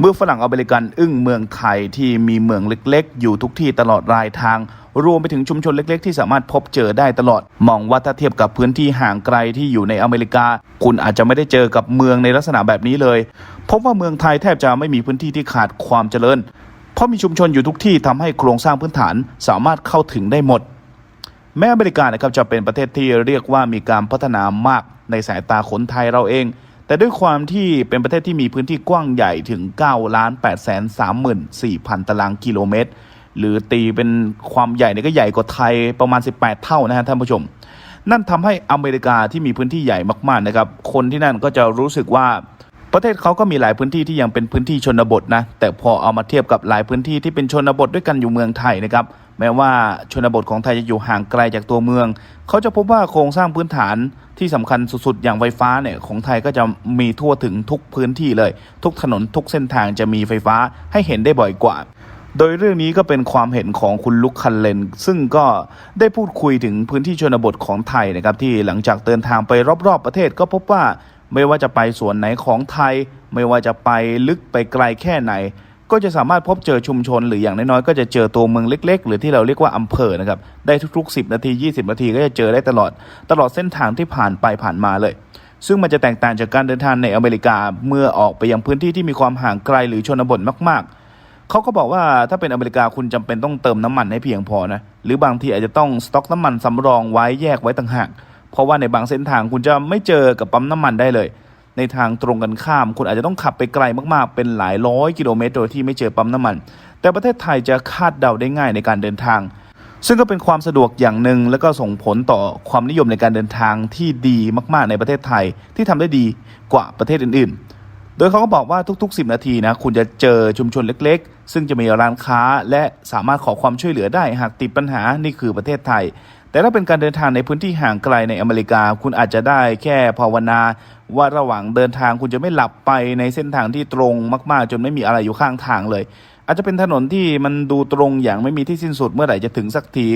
เมื่อฝรั่งอเมริกันอึ้งเมืองไทยที่มีเมืองเล็กๆ อยู่ทุกที่ตลอดรายทาง รวมไปถึงชุมชนเล็กๆ ที่สามารถพบเจอได้ตลอด มองว่าถ้าเทียบกับพื้นที่ห่างไกลที่อยู่ในอเมริกา คุณอาจจะไม่ได้เจอกับเมืองในลักษณะแบบนี้เลยพบว่าเมืองไทยแทบจะไม่มีพื้นที่ที่ขาดความเจริญ เพราะมีชุมชนอยู่ทุกที่ทำให้โครงสร้างพื้นฐานสามารถเข้าถึงได้หมด แม้อเมริกานะครับจะเป็นประเทศที่เรียกว่ามีการพัฒนามากในสายตาคนไทยเราเอง แต่ด้วยความที่เป็นประเทศที่มีพื้นที่กว้างใหญ่ถึง9ล้าน8แสน34พันตารางกิโลเมตร หรือตีเป็นความใหญ่เนี่ยก็ใหญ่กว่าไทยประมาณ 18 เท่านะฮะท่านผู้ชม นั่นทำให้อเมริกาที่มีพื้นที่ใหญ่มากๆนะครับ คนที่นั่นก็จะรู้สึกว่าประเทศเขาก็มีหลายพื้นที่ที่ยังเป็นพื้นที่ชนบทนะ แต่พอเอามาเทียบกับหลายพื้นที่ที่เป็นชนบทด้วยกันอยู่เมืองไทยนะครับแม้ว่าชนบทของไทยจะอยู่ห่างไกลจากตัวเมือง เขาจะพบว่าโครงสร้างพื้นฐานที่สำคัญสุดๆ อย่างไฟฟ้าเนี่ยของไทยก็จะมีทั่วถึงทุกพื้นที่เลย ทุกถนนทุกเส้นทางจะมีไฟฟ้าให้เห็นได้บ่อยกว่า โดยเรื่องนี้ก็เป็นความเห็นของคุณลุกคันเลน ซึ่งก็ได้พูดคุยถึงพื้นที่ชนบทของไทยนะครับที่หลังจากเดินทางไปรอบๆประเทศก็พบว่าไม่ว่าจะไปส่วนไหนของไทย ไม่ว่าจะไปลึกไปไกลแค่ไหน ก็จะสามารถพบเจอชุมชน หรืออย่างน้อยๆก็จะเจอตัวเมืองเล็ก ๆ หรือที่เราเรียกว่าอำเภอนะครับได้ทุกๆ 10 นาที 20 นาทีก็จะเจอได้ตลอด ตลอดเส้นทางที่ผ่านไปผ่านมาเลย ซึ่งมันจะแตกต่างจากการเดินทางในอเมริกาเมื่อออกไปยังพื้นที่ที่มีความห่างไกลหรือชนบทมากๆเขาก็บอกว่าถ้าเป็นอเมริกาคุณจำเป็นต้องเติมน้ำมันให้เพียงพอนะหรือบางทีอาจจะต้องสต็อกน้ำมันสำรองไว้แยกไว้ต่างหาก เพราะว่าในบางเส้นทางคุณจะไม่เจอกับปั๊มน้ำมันได้เลย ในทางตรงกันข้าม คุณอาจจะต้องขับไปไกลมากๆ เป็นหลายร้อยกิโลเมตรโดยที่ไม่เจอปั๊มน้ำมัน แต่ประเทศไทยจะคาดเดาได้ง่ายในการเดินทาง ซึ่งก็เป็นความสะดวกอย่างหนึ่ง แล้วก็ส่งผลต่อความนิยมในการเดินทางที่ดีมากๆ ในประเทศไทยที่ทำได้ดีกว่าประเทศอื่นๆ โดยเขาก็บอกว่าทุก ๆ 10 นาทีนะคุณจะเจอชุมชนเล็ก ๆ ซึ่งจะมีร้านค้าและสามารถขอความช่วยเหลือได้หากติดปัญหานี่คือประเทศไทย แต่ถ้าเป็นการเดินทางในพื้นที่ห่างไกลในอเมริกา คุณอาจจะได้แค่ภาวนา ว่าระหว่างเดินทางคุณจะไม่หลับไปในเส้นทางที่ตรงมากๆ จนไม่มีอะไรอยู่ข้างทางเลย อาจจะเป็นถนนที่มันดูตรงอย่างไม่มีที่สิ้นสุดเมื่อไหร่จะถึงสักที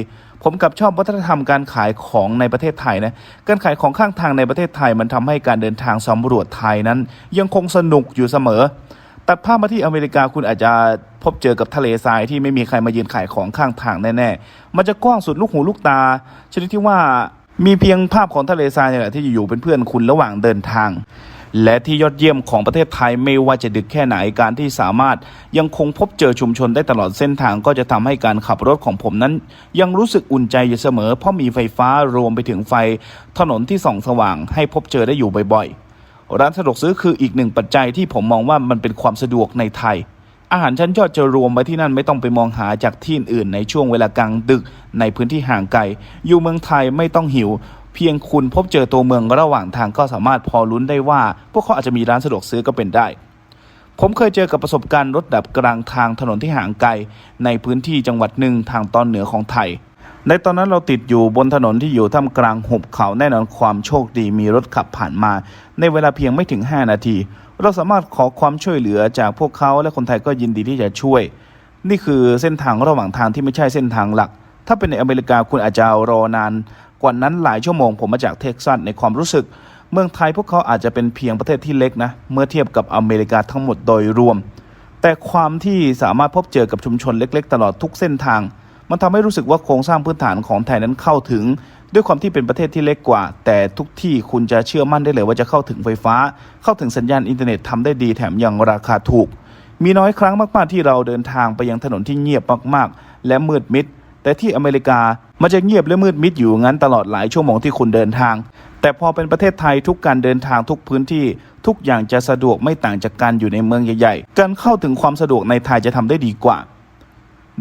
ผมกับชอบวัฒนธรรมการขายของในประเทศไทยนะการขายของข้างทางในประเทศไทยมันทำให้การเดินทางสำรวจไทยนั้น ยังคงสนุกอยู่เสมอ ตัดภาพมาที่อเมริกาคุณอาจจะพบเจอกับทะเลทรายที่ไม่มีใครมายืนขายของข้างทางแน่ๆ มันจะกว้างสุดลูกหูลูกตา ชนิดที่ว่ามีเพียงภาพของทะเลทรายเนี่แหละที่อยู่เป็นเพื่อนคุณระหว่างเดินทาง และที่ยอดเยี่ยมของประเทศไทยไม่ว่าจะดึกแค่ไหนการที่สามารถยังคงพบเจอชุมชนได้ตลอดเส้นทางก็จะทำให้การขับรถของผมนั้น ยังรู้สึกอุ่นใจอยู่เสมอ เพราะมีไฟฟ้ารวมไปถึงไฟ ถนนที่ส่องสว่างให้พบเจอได้อยู่บ่อยๆ ร้านสะดวกซื้อคืออีกหนึ่งปัจจัยที่ผมมองว่ามันเป็นความสะดวกในไทย อาหารชั้นยอดจะรวมไว้ที่นั่นไม่ต้องไปมองหาจากที่อื่นในช่วงเวลากลางดึกในพื้นที่ห่างไกล อยู่เมืองไทยไม่ต้องหิว เพียงคุณพบเจอตัวเมืองระหว่างทางก็สามารถพอลุ้นได้ว่า พวกเขาอาจจะมีร้านสะดวกซื้อก็เป็นได้ผมเคยเจอกับประสบการณ์รถดับกลางทางถนนที่ห่างไกล ในพื้นที่จังหวัดหนึ่งทางตอนเหนือของไทย ในตอนนั้นเราติดอยู่บนถนนที่อยู่ท่ามกลางหุบเขาแน่นอนความโชคดีมีรถขับผ่านมา ในเวลาเพียงไม่ถึง 5 นาที เราสามารถขอความช่วยเหลือจากพวกเขาและคนไทยก็ยินดีที่จะช่วย นี่คือเส้นทางระหว่างทางที่ไม่ใช่เส้นทางหลัก ถ้าเป็นในอเมริกาคุณอาจจะรอนาน กว่านั้นหลายชั่วโมงผมมาจากเท็กซัสในความรู้สึก เมืองไทยพวกเขาอาจจะเป็นเพียงประเทศที่เล็กนะเมื่อเทียบกับอเมริกาทั้งหมดโดยรวม แต่ความที่สามารถพบเจอกับชุมชนเล็ก ๆ ตลอดทุกเส้นทาง มันทำให้รู้สึกว่าโครงสร้างพื้นฐานของไทยนั้นเข้าถึง ด้วยความที่เป็นประเทศที่เล็กกว่า แต่ทุกที่คุณจะเชื่อมั่นได้เลยว่าจะเข้าถึงไฟฟ้า เข้าถึงสัญญาณอินเทอร์เน็ตทำได้ดีแถมยังราคาถูก มีน้อยครั้งมากๆที่เราเดินทางไปยังถนนที่เงียบมากๆ และมืดมิด แต่ที่อเมริกามันจะเงียบและมืดมิดอยู่งั้นตลอดหลายชั่วโมงที่คุณเดินทาง แต่พอเป็นประเทศไทยทุกการเดินทางทุกพื้นที่ ทุกอย่างจะสะดวกไม่ต่างจากการอยู่ในเมืองใหญ่ ๆ การเข้าถึงความสะดวกในไทยจะทำได้ดีกว่า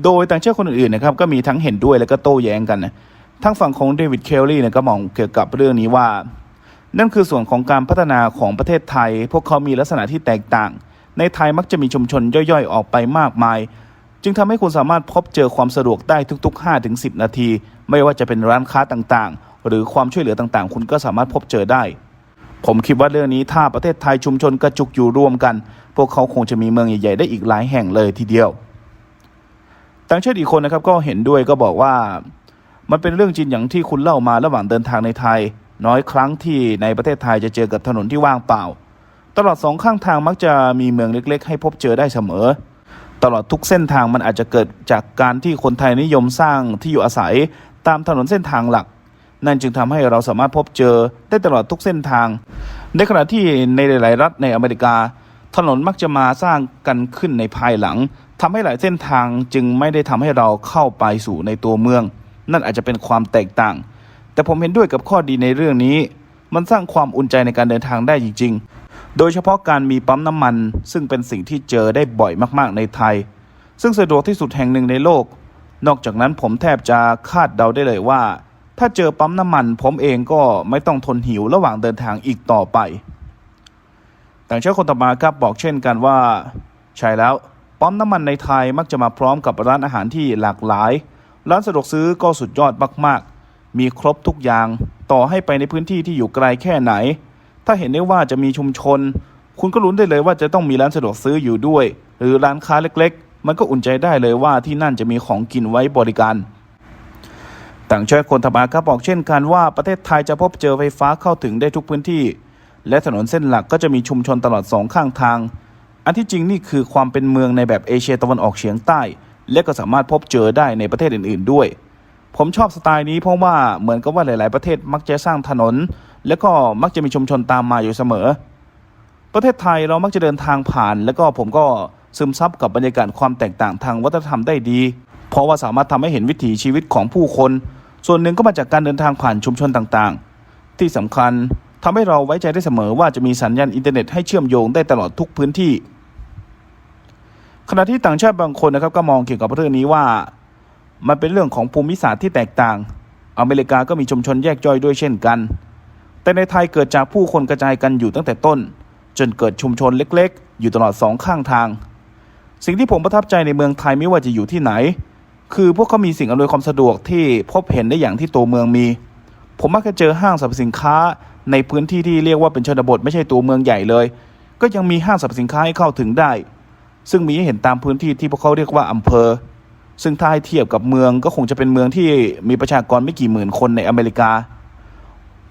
โดยต่างชาติคนอื่นๆนะครับก็มีทั้งเห็นด้วยและก็โต้แย้งกันนะทั้งฝั่งของเดวิดเคลลี่เนี่ยก็มองเกี่ยวกับเรื่องนี้ว่า นั่นคือส่วนของการพัฒนาของประเทศไทย พวกเขามีลักษณะที่แตกต่าง ในไทยมักจะมีชุมชนย่อยๆ ออกไปมากมาย จึงทำให้คุณสามารถพบเจอความสะดวกได้ทุก ๆ 5-10 นาที ไม่ว่าจะเป็นร้านค้าต่างๆ หรือความช่วยเหลือต่างๆ คุณก็สามารถพบเจอได้ ผมคิดว่าเรื่องนี้ถ้าประเทศไทยชุมชนกระจุกอยู่รวมกัน พวกเขาคงจะมีเมืองใหญ่ๆได้อีกหลายแห่งเลยทีเดียว ต่างชาติอีกคนนะครับก็เห็นด้วยก็บอกว่า มันเป็นเรื่องจริงอย่างที่คุณเล่ามาระหว่างเดินทางในไทย น้อยครั้งที่ในประเทศไทยจะเจอกับถนนที่ว่างเปล่า ตลอดสองข้างทางมักจะมีเมืองเล็ก ๆ ให้พบเจอได้เสมอ ตลอดทุกเส้นทางมันอาจจะเกิดจากการที่คนไทยนิยมสร้างที่อยู่อาศัยตามถนนเส้นทางหลัก นั่นจึงทำให้เราสามารถพบเจอได้ตลอดทุกเส้นทาง ในขณะที่ในหลาย ๆ รัฐในอเมริกา ถนนมักจะมาสร้างกันขึ้นในภายหลัง ทำให้หลายเส้นทางจึงไม่ได้ทำให้เราเข้าไปสู่ในตัวเมือง นั่นอาจจะเป็นความแตกต่าง แต่ผมเห็นด้วยกับข้อดีในเรื่องนี้ มันสร้างความอุ่นใจในการเดินทางได้จริง ๆ โดยเฉพาะการมีปั๊มน้ำมัน ซึ่งเป็นสิ่งที่เจอได้บ่อยมากๆในไทย ซึ่งสะดวกที่สุดแห่งหนึ่งในโลก นอกจากนั้นผมแทบจะคาดเดาได้เลยว่า ถ้าเจอปั๊มน้ำมัน ผมเองก็ไม่ต้องทนหิวระหว่างเดินทางอีกต่อไป ต่างชาติคนต่อมาครับบอกเช่นกันว่า ใช่แล้ว ปั๊มน้ำมันในไทยมักจะมาพร้อมกับร้านอาหารที่หลากหลาย ร้านสะดวกซื้อก็สุดยอดมากๆ มีครบทุกอย่าง ต่อให้ไปในพื้นที่ที่อยู่ไกลแค่ไหน ถ้าเห็นได้ว่าจะมีชุมชน คุณก็ลุ้นได้เลยว่าจะต้องมีร้านสะดวกซื้ออยู่ด้วย หรือร้านค้าเล็กๆ มันก็อุ่นใจได้เลยว่าที่นั่นจะมีของกินไว้บริการต่างชาติคนธรรมาครับบอกเช่นกันว่าประเทศไทยจะพบเจอไฟฟ้าเข้าถึงได้ทุกพื้นที่ และถนนเส้นหลักก็จะมีชุมชนตลอดสองข้างทาง อันที่จริงนี่คือความเป็นเมืองในแบบเอเชียตะวันออกเฉียงใต้ และก็สามารถพบเจอได้ในประเทศอื่น ๆ ด้วย ผมชอบสไตล์นี้เพราะว่าเหมือนกับว่าหลาย ๆ ประเทศมักจะสร้างถนน และก็มักจะมีชุมชนตามมาอยู่เสมอ ประเทศไทยเรามักจะเดินทางผ่าน แล้วก็ผมก็ซึมซับกับบรรยากาศความแตกต่างทางวัฒนธรรมได้ดี เพราะว่าสามารถทำให้เห็นวิถีชีวิตของผู้คน ส่วนหนึ่งก็มาจากการเดินทางผ่านชุมชนต่าง ๆ ที่สำคัญทำให้เราไว้ใจได้เสมอว่าจะมีสัญญาณอินเทอร์เน็ตให้เชื่อมโยงได้ตลอดทุกพื้นที่ ขณะที่ต่างชาติบางคนนะครับก็มองเกี่ยวกับเรื่องนี้ว่า มันเป็นเรื่องของภูมิศาสตร์ที่แตกต่าง อเมริกาก็มีชุมชนแยกย่อยด้วยเช่นกัน แต่ในไทยเกิดจากผู้คนกระจายกันอยู่ตั้งแต่ต้น จนเกิดชุมชนเล็กๆ อยู่ตลอดสองข้างทาง สิ่งที่ผมประทับใจในเมืองไทยไม่ว่าจะอยู่ที่ไหน คือพวกเขามีสิ่งอำนวยความสะดวกที่พบเห็นได้อย่างที่ตัวเมืองมี ผมมักจะเจอห้างสรรพสินค้า ในพื้นที่ที่เรียกว่าเป็นชนบทไม่ใช่ตัวเมืองใหญ่เลย ก็ยังมีห้างสรรพสินค้าให้เข้าถึงได้ ซึ่งมีให้เห็นตามพื้นที่ที่พวกเขาเรียกว่าอำเภอ ซึ่งถ้าให้เทียบกับเมืองก็คงจะเป็นเมืองที่มีประชากรไม่กี่หมื่นคนในอเมริกา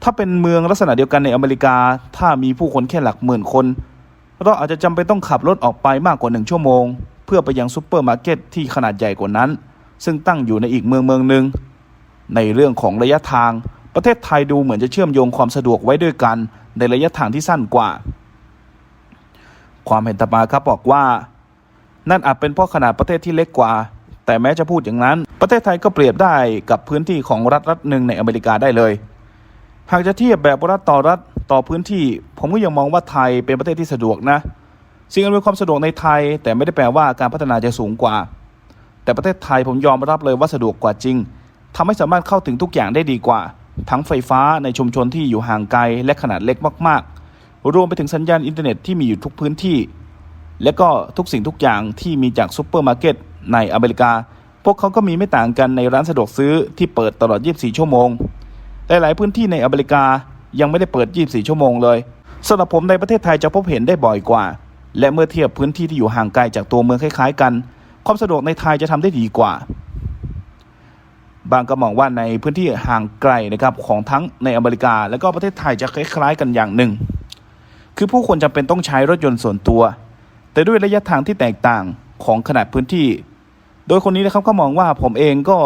ถ้าเป็นเมืองลักษณะเดียวกันในอเมริกา ถ้ามีผู้คนแค่หลักหมื่นคน เราอาจจะจำเป็นต้องขับรถออกไปมากกว่าหนึ่งชั่วโมง เพื่อไปยังซูเปอร์มาร์เก็ตที่ขนาดใหญ่กว่านั้น ซึ่งตั้งอยู่ในอีกเมืองเมืองหนึ่งในเรื่องของระยะทาง ประเทศไทยดูเหมือนจะเชื่อมโยงความสะดวกไว้ด้วยกัน ในระยะทางที่สั้นกว่า ความเห็นต่อมาครับบอกว่า นั่นอาจเป็นเพราะขนาดประเทศที่เล็กกว่า แต่แม้จะพูดอย่างนั้น ประเทศไทยก็เปรียบได้กับพื้นที่ของรัฐรัฐหนึ่งในอเมริกาได้เลย หากจะเทียบแบบรัฐต่อรัฐต่อพื้นที่ ผมก็ยังมองว่าไทยเป็นประเทศที่สะดวกนะ สิ่งอำนวยความสะดวกในไทย แต่ไม่ได้แปลว่าการพัฒนาจะสูงกว่า แต่ประเทศไทยผมยอมรับเลยว่าสะดวกกว่าจริงทำให้สามารถเข้าถึงทุกอย่างได้ดีกว่า ทั้งไฟฟ้าในชุมชนที่อยู่ห่างไกลและขนาดเล็กมาก ๆ รวมไปถึงสัญญาณอินเทอร์เน็ตที่มีอยู่ทุกพื้นที่ และก็ทุกสิ่งทุกอย่างที่มีจากซูเปอร์มาร์เก็ตในอเมริกา พวกเขาก็มีไม่ต่างกันในร้านสะดวกซื้อที่เปิดตลอด 24 ชั่วโมงแต่หลายพื้นที่ในอเมริกายังไม่ได้เปิด 24 ชั่วโมงเลยสำหรับผมในประเทศไทยจะพบเห็นได้บ่อยกว่า และเมื่อเทียบพื้นที่ที่อยู่ห่างไกลจากตัวเมืองคล้าย ๆ กัน ความสะดวกในไทยจะทำได้ดีกว่า บางก็มองว่าในพื้นที่ห่างไกลนะครับของทั้งในอเมริกา และก็ประเทศไทยจะคล้าย ๆ กันอย่างหนึ่ง คือผู้คนจำเป็นต้องใช้รถยนต์ส่วนตัว แต่ด้วยระยะทางที่แตกต่างของขนาดพื้นที่ โดยคนนี้นะครับก็มองว่าผมเองก็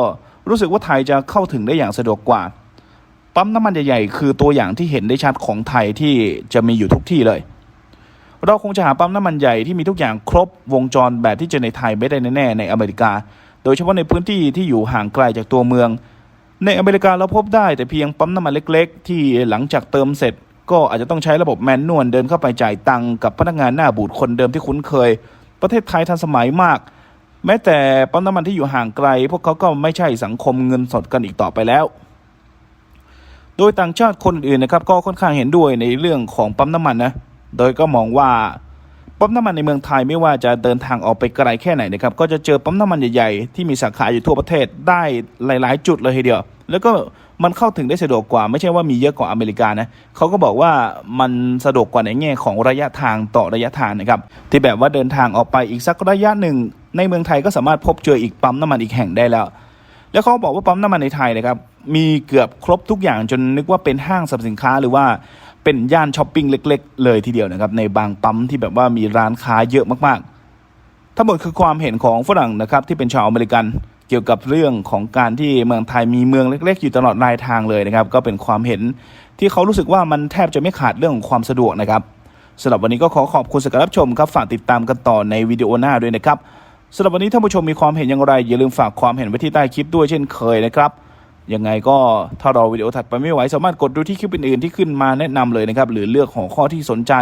รู้สึกว่าไทยจะเข้าถึงได้อย่างสะดวกกว่า ปั๊มน้ำมันใหญ่ๆ คือตัวอย่างที่เห็นได้ชัดของไทยที่จะมีอยู่ทุกที่เลย เราคงจะหาปั๊มน้ำมันใหญ่ที่มีทุกอย่างครบวงจรแบบที่เจอในไทยไม่ได้แน่ๆในอเมริกา โดยเฉพาะในพื้นที่ที่อยู่ห่างไกลจากตัวเมือง ในอเมริกาเราพบได้แต่เพียงปั๊มน้ำมันเล็ก ๆ ที่หลังจากเติมเสร็จ ก็อาจจะต้องใช้ระบบแมนนวลเดินเข้าไปจ่ายตังค์กับพนักงานหน้าบูดคนเดิมที่คุ้นเคย ประเทศไทยทันสมัยมาก แม้แต่ปั๊มน้ำมันที่อยู่ห่างไกล พวกเขาก็ไม่ใช่สังคมเงินสดกันอีกต่อไปแล้ว โดยต่างชาติคนอื่นนะครับก็ค่อนข้างเห็นด้วยในเรื่องของปั๊มน้ำมันนะโดยก็มองว่าปั๊มน้ำมันในเมืองไทยไม่ว่าจะเดินทางออกไปไกลแค่ไหนนะครับก็จะเจอปั๊มน้ำมันใหญ่ๆที่มีสาขาอยู่ทั่วประเทศได้หลาย ๆ จุดเลยทีเดียว แล้วก็ มันเข้าถึงได้สะดวกกว่า ไม่ใช่ว่ามีเยอะกว่าอเมริกานะเขาก็บอกว่ามันสะดวกกว่าในแง่ของระยะทางต่อระยะทางนะครับที่แบบว่าเดินทางออกไปอีกสักระยะหนึ่ง ในเมืองไทยก็สามารถพบเจออีกปั๊มน้ำมันอีกแห่งได้แล้ว แล้วเขาบอกว่าปั๊มน้ำมันในไทยนะครับมีเกือบครบทุกอย่างจนนึกว่าเป็นห้างสรรพสินค้าหรือว่าเเป็นย่านช้อปปิ้งเล็ก ๆ เลยทีเดียวนะครับในบางปั๊มที่แบบว่ามีร้านค้าเยอะมากๆ ทั้งหมดคือความเห็นของฝรั่งนะครับที่เป็นชาวอเมริกัน เกี่ยวกับเรื่องของการที่เมืองไทยมีเมืองเล็ก ๆ อยู่ตลอดรายทางเลยนะครับ ก็เป็นความเห็นที่เขารู้สึกว่ามันแทบจะไม่ขาดเรื่องของความสะดวกนะครับสำหรับวันนี้ก็ขอขอบคุณสำหรับรับชมครับฝากติดตามกันต่อในวิดีโอหน้าด้วยนะครับสำหรับวันนี้ท่านผู้ชมมีความเห็นอย่างไร อย่าลืมฝากความเห็นไว้ที่ใต้คลิปด้วยเช่นเคยนะครับ ยังไงก็ถ้ารอวิดีโอถัดไปไม่ไหว สามารถกดดูที่คลิปอื่นๆที่ขึ้นมาแนะนำเลยนะครับหรือเลือกหัวข้อที่สนใจ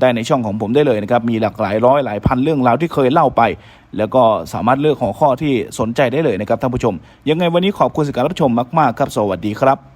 ได้ในช่องของผมได้เลยนะครับมีหลากหลายร้อยหลายพันเรื่องราวที่เคยเล่าไป แล้วก็สามารถเลือกหัวข้อที่สนใจได้เลยนะครับท่านผู้ชม ยังไงวันนี้ขอบคุณสำหรับรับชมมากๆครับ สวัสดีครับ